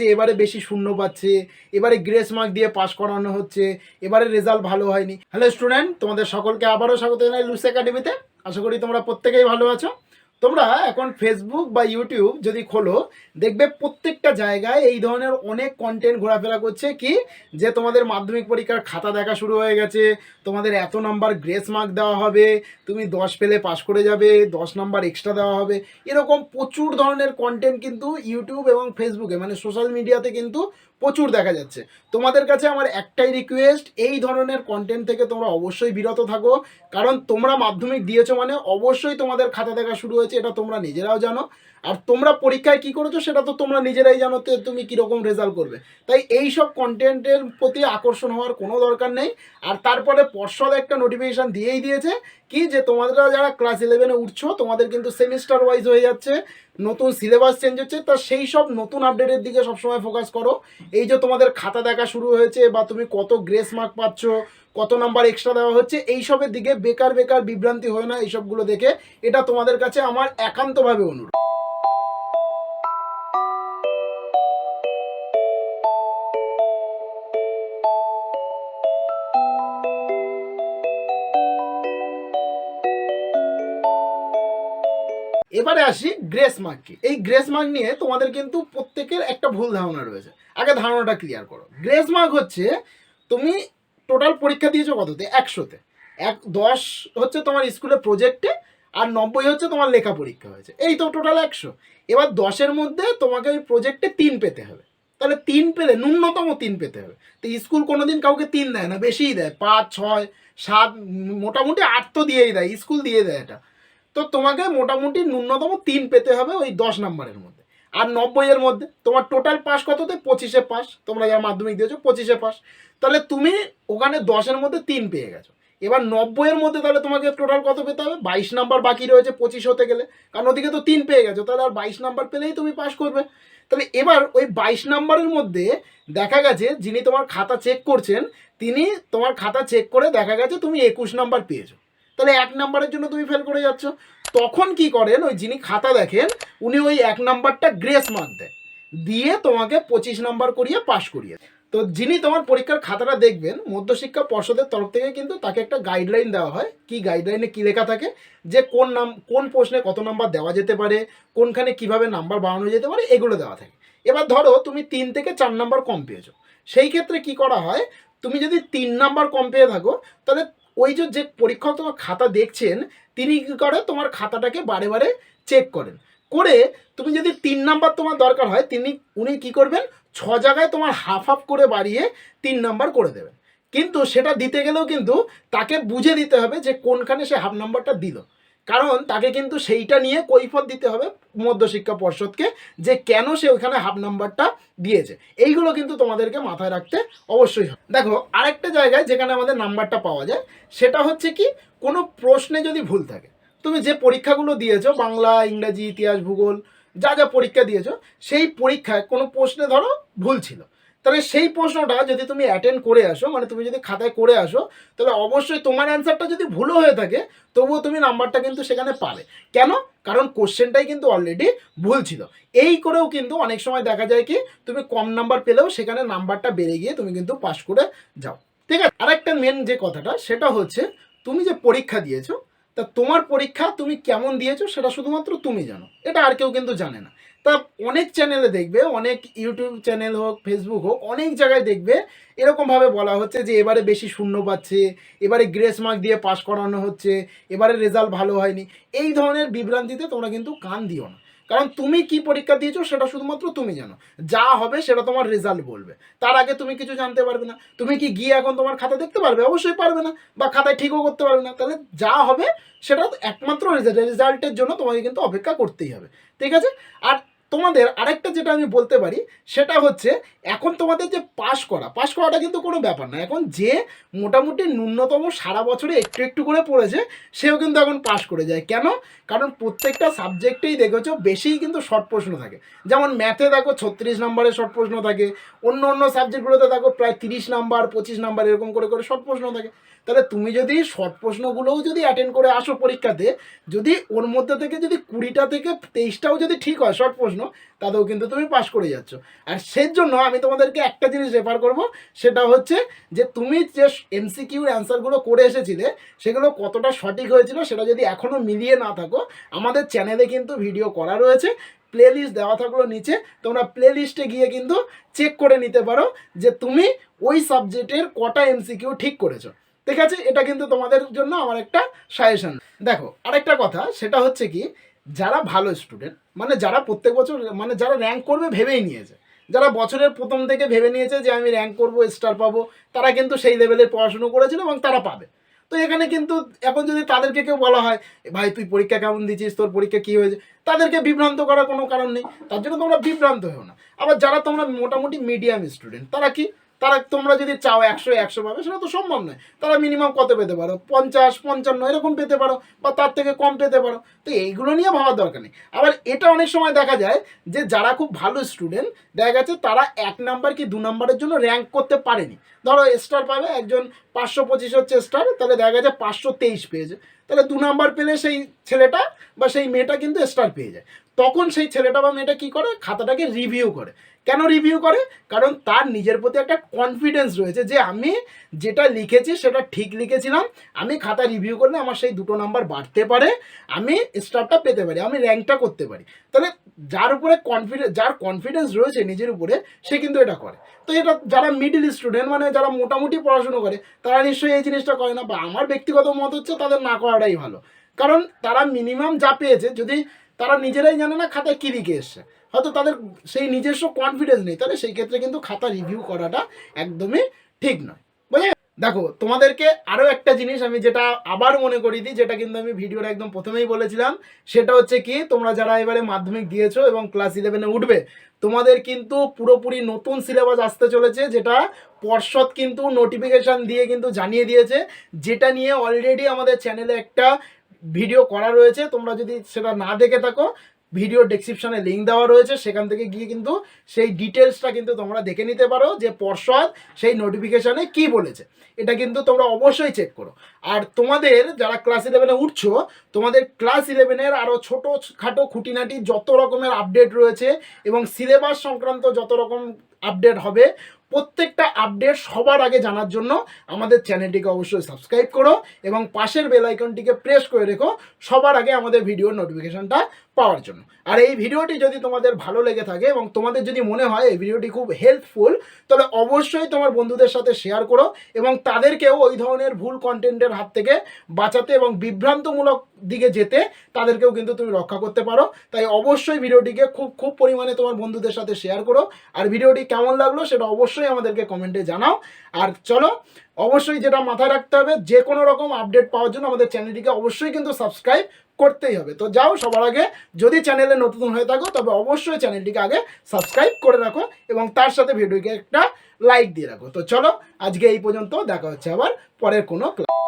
যে এবারে বেশি শূন্য পাচ্ছে, এবারে গ্রেস মার্ক দিয়ে পাশ করানো হচ্ছে, এবারে রেজাল্ট ভালো হয়নি। হ্যালো স্টুডেন্ট তোমাদের সকলকে আবারও স্বাগত জানাই লুস একাডেমিতে আশা করি তোমরা প্রত্যেকেই ভালো আছো। তোমরা এখন ফেসবুক বা ইউটিউব যদি খোলো, দেখবে প্রত্যেকটা জায়গায় এই ধরনের অনেক কন্টেন্ট ঘোরাফেরা করছে কি? যে তোমাদের মাধ্যমিক পরীক্ষার খাতা দেখা শুরু হয়ে গেছে, তোমাদের এত নাম্বার গ্রেস মার্ক দেওয়া হবে, তুমি দশ পেলে পাশ করে যাবে, দশ নাম্বার এক্সট্রা দেওয়া হবে। এরকম প্রচুর ধরনের কন্টেন্ট কিন্তু ইউটিউব এবং ফেসবুকে মানে সোশ্যাল মিডিয়াতে কিন্তু প্রচুর দেখা যাচ্ছে। তোমাদের কাছে আমার একটাই রিকোয়েস্ট এই ধরনের কন্টেন্ট থেকে তোমরা অবশ্যই বিরত থাকো। কারণ তোমরা মাধ্যমিক দিয়েছ মানে অবশ্যই তোমাদের খাতা দেখা শুরু হয়েছে, এটা তোমরা নিজেরাও জানো। আর তোমরা পরীক্ষায় কি করেছ সেটা তো তোমরা নিজেরাই জানো তো তুমি কীরকম রেজাল্ট করবে। তাই এই সব কন্টেন্টের প্রতি আকর্ষণ হওয়ার কোনো দরকার নেই। আর তারপরে পর্ষদ একটা নোটিফিকেশান দিয়েই দিয়েছে কি যে, তোমরা যারা ক্লাস ইলেভেনে উঠছো, তোমাদের কিন্তু সেমিস্টার ওয়াইজ হয়ে যাচ্ছে। নতুন সিলেবাস চেঞ্জ হচ্ছে, তা সেই সব নতুন আপডেটের দিকে সবসময় ফোকাস করো। এই যে তোমাদের খাতা দেখা শুরু হয়েছে বা তুমি কত গ্রেস মার্ক পাচ্ছ, কত নাম্বার এক্সট্রা দেওয়া হচ্ছে এইসবের দিকে বেকার বেকার বিভ্রান্তি হয় না এইসবগুলো দেখে। এটা তোমাদের কাছে আমার একান্তভাবে অনুরোধ। এবারে আসি গ্রেস মার্ক কি। এই গ্রেস মার্ক নিয়ে তোমাদের কিন্তু প্রত্যেকের একটা ভুল ধারণা রয়েছে। আগে ধারণাটা ক্লিয়ার করো। গ্রেস মার্ক হচ্ছে, তুমি টোটাল পরীক্ষা দিয়েছ কততে? একশোতে। এক, দশ হচ্ছে তোমার স্কুলে প্রজেক্টে আর নব্বই হচ্ছে তোমার লেখা পরীক্ষা হয়েছে। এই তো টোটাল একশো। এবার দশের মধ্যে তোমাকে ওই প্রজেক্টে তিন পেতে হবে। তাহলে তিন পেলে, ন্যূনতম তিন পেতে হবে। তো স্কুল কোনোদিন কাউকে তিন দেয় না, বেশিই দেয়। পাঁচ, ছয়, সাত, মোটামুটি আট তো দিয়েই দেয় স্কুল দিয়ে দেয় এটা। তো তোমাকে মোটামুটি ন্যূনতম তিন পেতে হবে ওই দশ নম্বরের মধ্যে। আর নব্বইয়ের মধ্যে তোমার টোটাল পাস কততে? পঁচিশে পাস তোমরা যারা মাধ্যমিক দিয়েছ, পঁচিশে পাস তাহলে তুমি ওখানে দশের মধ্যে তিন পেয়ে গেছো। এবার নব্বইয়ের মধ্যে তাহলে তোমাকে টোটাল কত পেতে হবে? বাইশ নাম্বার বাকি রয়েছে, পঁচিশ হতে গেলে। কারণ ওদিকে তো তিন পেয়ে গেছো, তাহলে আর বাইশ নাম্বার পেলেই তুমি পাস করবে। তাহলে এবার ওই বাইশ নাম্বারের মধ্যে দেখা গেছে, যিনি তোমার খাতা চেক করছেন, তিনি তোমার খাতা চেক করে দেখা গেছে তুমি একুশ নাম্বার পেয়েছ। তাহলে এক নাম্বারের জন্য তুমি ফেল করে যাচ্ছ। তখন কি করেন, ওই যিনি খাতা দেখেন, উনি ওই এক নাম্বারটা গ্রেস মার্ক দেয়। দিয়ে তোমাকে পঁচিশ নাম্বার করিয়ে পাশ করিয়ে তো যিনি তোমার পরীক্ষার খাতাটা দেখবেন, মধ্যশিক্ষা পর্ষদের তরফ থেকে কিন্তু তাকে একটা গাইডলাইন দেওয়া হয়। কি গাইডলাইনে কি লেখা থাকে? যে কোন নাম, কোন প্রশ্নে কত নাম্বার দেওয়া যেতে পারে, কোনখানে কীভাবে নাম্বার বাড়ানো যেতে পারে, এগুলো দেওয়া থাকে। এবার ধরো তুমি তিন থেকে চার নাম্বার কম পেয়েছ। সেই ক্ষেত্রে কি করা হয়, তুমি যদি তিন নাম্বার কম পেয়ে থাকো, তাহলে ওই যে যে পরীক্ষক তোমার খাতা দেখছেন, তিনি কী করে? তোমার খাতাটাকে বারে বারে চেক করেন। করে তুমি যদি তিন নাম্বার তোমার দরকার হয়, তিনি উনি কি করবেন? ছ জায়গায় তোমার হাফ হাফ করে বাড়িয়ে তিন নাম্বার করে দেবেন। কিন্তু সেটা দিতে গেলেও কিন্তু তাকে বুঝে দিতে হবে যে কোনখানে সে হাফ নাম্বারটা দিল। কারণ তাকে কিন্তু সেইটা নিয়ে কৈফত দিতে হবে। মধ্যশিক্ষা পর্ষদকে যে কেন সে ওইখানে হাফ নাম্বারটা দিয়েছে। এইগুলো কিন্তু তোমাদেরকে মাথায় রাখতে অবশ্যই হবে। দেখো, আরেকটা জায়গায় যেখানে আমাদের নাম্বারটা পাওয়া যায়, সেটা হচ্ছে কি, কোনো প্রশ্নে যদি ভুল থাকে, তুমি যে পরীক্ষাগুলো দিয়েছ, বাংলা, ইংরাজি, ইতিহাস, ভূগোল, যা যা পরীক্ষা দিয়েছ, সেই পরীক্ষায় কোনো প্রশ্নে ধরো ভুল ছিল। তাহলে সেই প্রশ্নটা যদি তুমি অ্যাটেন্ড করে আসো মানে তুমি যদি খাতায় করে আসো, তাহলে অবশ্যই তোমার অ্যান্সারটা যদি ভুলও হয়ে থাকে, তবুও তুমি নাম্বারটা কিন্তু সেখানে পাবে। কেন? কারণ কোশ্চেনটাই কিন্তু অলরেডি ভুল ছিল। এই করেও কিন্তু অনেক সময় দেখা যায় কি, তুমি কম নাম্বার পেলেও সেখানে নাম্বারটা বেড়ে গিয়ে তুমি কিন্তু পাশ করে যাও। ঠিক আছে? আরেকটা মেন যে কথাটা, সেটা হচ্ছে, তুমি যে পরীক্ষা দিয়েছ তা তোমার পরীক্ষা তুমি কেমন দিয়েছ সেটা শুধুমাত্র তুমি জানো। এটা আর কেউ কিন্তু জানে না। তা অনেক চ্যানেলে দেখবে, অনেক ইউটিউব চ্যানেল হোক ফেসবুক হোক, অনেক জায়গায় দেখবে, এরকমভাবে বলা হচ্ছে যে এবারে বেশি শূন্য পাচ্ছে, এবারে গ্রেস মার্ক দিয়ে পাশ করানো হচ্ছে, এবারে রেজাল্ট ভালো হয়নি। এই ধরনের বিভ্রান্তিতে তোমরা কিন্তু কান দিও না। কারণ তুমি কি পরীক্ষা দিয়েছ সেটা শুধুমাত্র তুমি জানো। যা হবে সেটা তোমার রেজাল্ট বলবে। তার আগে তুমি কিছু জানতে পারবে না। তুমি কি গিয়ে এখন তোমার খাতা দেখতে পারবে? অবশ্যই পারবে না। বা খাতায় ঠিকও করতে পারবে না। তাহলে যা হবে সেটা একমাত্র রেজাল্ট রেজাল্টের জন্য তোমাকে কিন্তু অপেক্ষা করতেই হবে। ঠিক আছে? আর তোমাদের আরেকটা যেটা আমি বলতে পারি, সেটা হচ্ছে এখন তোমাদের যে পাশ করা, পাশ করাটা কিন্তু কোনো ব্যাপার না এখন যে মোটামুটি ন্যূনতম সারা বছরে একটু একটু করে পড়েছে, সেও কিন্তু এখন পাশ করে যায়। কেন? কারণ প্রত্যেকটা সাবজেক্টেই দেখেছ বেশিই কিন্তু শর্ট প্রশ্ন থাকে। যেমন ম্যাথে দেখো ছত্রিশ নম্বরের শর্ট প্রশ্ন থাকে, অন্য অন্য সাবজেক্টগুলোতে দেখো প্রায় তিরিশ নাম্বার, পঁচিশ নাম্বার এরকম করে করে শর্ট প্রশ্ন থাকে। তাহলে তুমি যদি শর্ট প্রশ্নগুলোও যদি অ্যাটেন্ড করে আসো পরীক্ষাতে, যদি ওর মধ্যে থেকে যদি কুড়িটা থেকে তেইশটাও যদি ঠিক হয় শর্ট প্রশ্ন প্রশ্ন তাতেও কিন্তু তুমি পাশ করে যাচ্ছ। আর সেই জন্য আমি তোমাদেরকে একটা জিনিস রেফার করব, সেটা হচ্ছে যে তুমি যে এমসিকিউর অ্যান্সারগুলো করে এসেছিলে, সেগুলো কতটা সঠিক হয়েছিল সেটা যদি এখনও মিলিয়ে না থাকো, আমাদের চ্যানেলে কিন্তু ভিডিও করা রয়েছে প্লে লিস্ট দেওয়া থাকল নিচে, তোমরা প্লে লিস্টে গিয়ে কিন্তু চেক করে নিতে পারো যে তুমি ওই সাবজেক্টের কটা এমসিকিউ ঠিক করেছ। ঠিক আছে? এটা কিন্তু তোমাদের জন্য আমার একটা সাজেশন দেখো, আরেকটা কথা, সেটা হচ্ছে কি যারা ভালো স্টুডেন্ট মানে যারা প্রত্যেক বছর মানে যারা র্যাঙ্ক করবে ভেবেই নিয়েছে। যারা বছরের প্রথম থেকে ভেবে নিয়েছে যে আমি র্যাঙ্ক করব স্টার পাবো, তারা কিন্তু সেই লেভেলের পড়াশুনো করেছিল এবং তারা পাবে। তো এখানে কিন্তু এখন যদি তাদেরকে কেউ বলা হয়, ভাই, তুই পরীক্ষা কেমন দিচ্ছিস? তোর পরীক্ষা কী হয়েছে? তাদেরকে বিভ্রান্ত করার কোনো কারণ নেই। তার জন্য তোমরা বিভ্রান্ত হও না। আবার যারা তোমরা মোটামুটি মিডিয়াম স্টুডেন্ট তারা কি? তারা তোমরা যদি চাও একশো একশো পাবে, সেটা তো সম্ভব নয়। তারা মিনিমাম কত পেতে পারো? পঞ্চাশ, পঞ্চান্ন, এরকম পেতে পারো, বা তার থেকে কম পেতে পারো। তো এইগুলো নিয়ে ভাবার দরকার নেই। আবার এটা অনেক সময় দেখা যায় যে, যারা খুব ভালো স্টুডেন্ট দেখা গেছে তারা এক নাম্বার কি দু নাম্বারের জন্য র্যাঙ্ক করতে পারেনি। ধরো স্টার পাবে একজন পাঁচশো পঁচিশ হচ্ছে স্টার তাহলে দেখা গেছে পাঁচশো তেইশ পেয়েছে। তাহলে দু নাম্বার পেলে সেই ছেলেটা বা সেই মেয়েটা কিন্তু স্টার পেয়ে যায়। তখন সেই ছেলেটা বা মেয়েটা কি করে? খাতাটাকে রিভিউ করে। কেন রিভিউ করে? কারণ তার নিজের প্রতি একটা কনফিডেন্স রয়েছে যে আমি যেটা লিখেছি সেটা ঠিক লিখেছিলাম। আমি খাতা রিভিউ করলে আমার সেই দুটো নাম্বার বাড়তে পারে। আমি স্টারটা পেতে পারি, আমি র্যাঙ্কটা করতে পারি। তাহলে যার উপরে কনফিডেন্স যার কনফিডেন্স রয়েছে নিজের উপরে, সে কিন্তু এটা করে। তো এটা যারা মিডিল স্টুডেন্ট মানে যারা মোটামুটি পড়াশুনো করে, তারা নিশ্চয়ই এই জিনিসটা করে না। বা আমার ব্যক্তিগত মত হচ্ছে তাদের না করাটাই ভালো। কারণ তারা মিনিমাম যা পেয়েছে, যদি তারা নিজেরাই জানে না খাতায় কী লিখে এসছে হয়তো তাদের সেই নিজস্ব কনফিডেন্স নেই, তাহলে সেই ক্ষেত্রে কিন্তু খাতা রিভিউ করাটা একদমই ঠিক নয় বুঝে গেছো? দেখো, তোমাদেরকে আরও একটা জিনিস আমি যেটা আবার মনে করি দিই, যেটা কিন্তু আমি ভিডিওর একদম প্রথমেই বলেছিলাম, সেটা হচ্ছে কি, তোমরা যারা এবারে মাধ্যমিক দিয়েছ এবং ক্লাস ইলেভেনে উঠবে, তোমাদের কিন্তু পুরোপুরি নতুন সিলেবাস আসতে চলেছে, যেটা পর্ষদ কিন্তু নোটিফিকেশান দিয়ে কিন্তু জানিয়ে দিয়েছে, যেটা নিয়ে অলরেডি আমাদের চ্যানেলে একটা ভিডিও করা রয়েছে, তোমরা যদি সেটা না দেখে থাকো, ভিডিও ডেসক্রিপশনে লিঙ্ক দেওয়া রয়েছে, সেখান থেকে গিয়ে কিন্তু সেই ডিটেলসটা কিন্তু তোমরা দেখে নিতে পারো যে পর্ষদ সেই নোটিফিকেশানে কি বলেছে। এটা কিন্তু তোমরা অবশ্যই চেক করো। আর তোমাদের যারা ক্লাস ইলেভেনে উঠছো, তোমাদের ক্লাস ইলেভেনের আরও ছোটো খাটো খুঁটিনাটি যত রকমের আপডেট রয়েছে এবং সিলেবাস সংক্রান্ত যত রকম আপডেট হবে প্রত্যেকটা আপডেট সবার আগে জানার জন্য আমাদের চ্যানেলটিকে অবশ্যই সাবস্ক্রাইব করো এবং পাশের বেল আইকনটিকে প্রেস করে রেখো সবার আগে আমাদের ভিডিওর নোটিফিকেশনটা পাওয়ার জন্য। আর এই ভিডিওটি যদি তোমাদের ভালো লেগে থাকে এবং তোমাদের যদি মনে হয় এই ভিডিওটি খুব হেল্পফুল তাহলে অবশ্যই তোমার বন্ধুদের সাথে শেয়ার করো এবং তাদেরকেও ওই ধরনের ভুল কন্টেন্টের হাত থেকে বাঁচাতে এবং বিভ্রান্তমূলক দিকে যেতে তাদেরকেও কিন্তু তুমি রক্ষা করতে পারো। তাই অবশ্যই ভিডিওটিকে খুব খুব পরিমাণে তোমার বন্ধুদের সাথে শেয়ার করো। আর ভিডিওটি কেমন লাগল সেটা অবশ্যই আমাদেরকে কমেন্টে জানাও। আর চলো, অবশ্যই যেটা মাথায় রাখতে হবে, যে কোনো রকম আপডেট পাওয়ার জন্য আমাদের চ্যানেলটিকে অবশ্যই কিন্তু সাবস্ক্রাইব করতেই হবে। তো যাও, সবার আগে যদি চ্যানেলে নতুন হয়ে থাকো, তবে অবশ্যই চ্যানেলটিকে আগে সাবস্ক্রাইব করে রাখো এবং তার সাথে ভিডিওকে একটা লাইক দিয়ে রাখো। তো চলো, আজকে এই পর্যন্ত, দেখা হচ্ছে আবার পরের কোনো ক্লাস